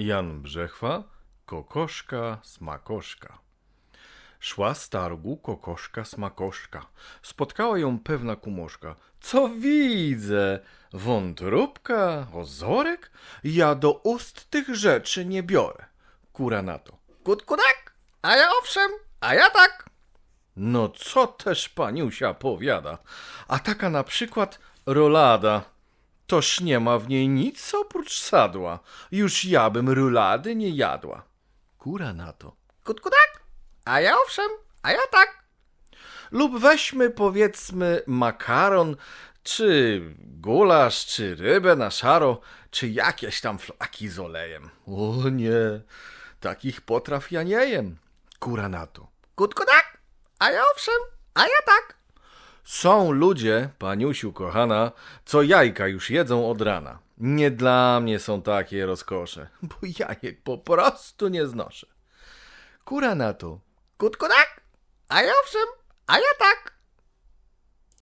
Jan Brzechwa, kokoszka, smakoszka. Szła z targu kokoszka, smakoszka. Spotkała ją pewna kumoszka. Co widzę? Wątróbka, ozorek? Ja do ust tych rzeczy nie biorę. Kura na to. Kutku tak, a ja owszem, a ja tak. No co też paniusia powiada? A taka na przykład rolada. Toż nie ma w niej nic oprócz sadła. Już ja bym rolady nie jadła. Kura na to. Kutku tak, a ja owszem, a ja tak. Lub weźmy powiedzmy makaron, czy gulasz, czy rybę na szaro, czy jakieś tam flaki z olejem. O nie, takich potraw ja nie jem. Kura na to. Kutku tak, a ja owszem, a ja tak. Są ludzie, paniusiu kochana, co jajka już jedzą od rana. Nie dla mnie są takie rozkosze, bo jajek po prostu nie znoszę. Kura na to. Kutku tak, a ja owszem, a ja tak.